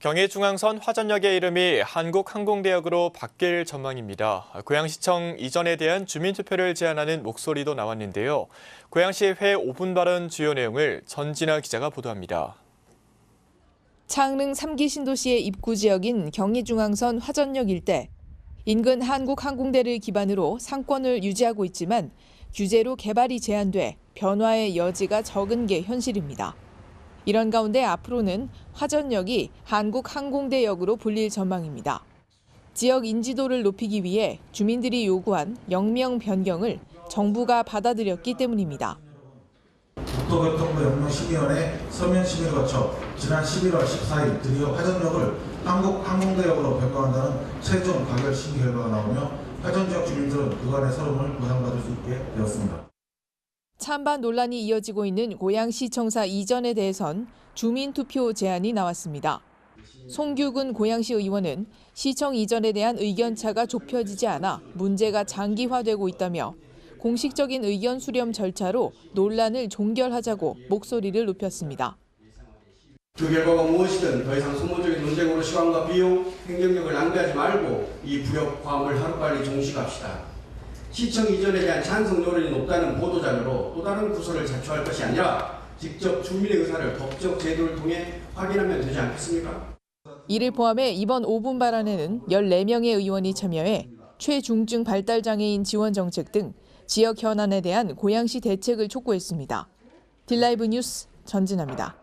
경의중앙선 화전역의 이름이 한국항공대역으로 바뀔 전망입니다. 고양시청 이전에 대한 주민투표를 제안하는 목소리도 나왔는데요. 고양시 회 5분 발언 주요 내용을 전진아 기자가 보도합니다. 창릉 3기 신도시의 입구 지역인 경의중앙선 화전역 일대. 인근 한국항공대를 기반으로 상권을 유지하고 있지만 규제로 개발이 제한돼 변화의 여지가 적은 게 현실입니다. 이런 가운데 앞으로는 화전역이 한국항공대역으로 불릴 전망입니다. 지역 인지도를 높이기 위해 주민들이 요구한 역명 변경을 정부가 받아들였기 때문입니다. 국토교통부 영명심의원회 서면 심의를 거쳐 지난 11월 14일 드디어 화전역을 한국항공대역으로 변경한다는 최종 가결 심의 결과가 나오며 화전 지역 주민들은 그간의 서름을 보상받을 수 있게 되었습니다. 찬반 논란이 이어지고 있는 고양시청사 이전에 대해선 주민투표 제안이 나왔습니다. 송규근 고양시 의원은 시청 이전에 대한 의견차가 좁혀지지 않아 문제가 장기화되고 있다며 공식적인 의견 수렴 절차로 논란을 종결하자고 목소리를 높였습니다. 그 결과가 무엇이든 더 이상 소모적인 논쟁으로 시간과 비용, 행정력을 낭비하지 말고 이 불협화음을 하루빨리 종식합시다. 시청 이전에 대한 찬성 여론이 높다는 보도자료로 또 다른 구설을 자초할 것이 아니라 직접 주민의 의사를 법적 제도를 통해 확인하면 되지 않겠습니까? 이를 포함해 이번 5분 발언에는 14명의 의원이 참여해 최중증 발달장애인 지원 정책 등 지역 현안에 대한 고양시 대책을 촉구했습니다. 딜라이브 뉴스 전진합니다.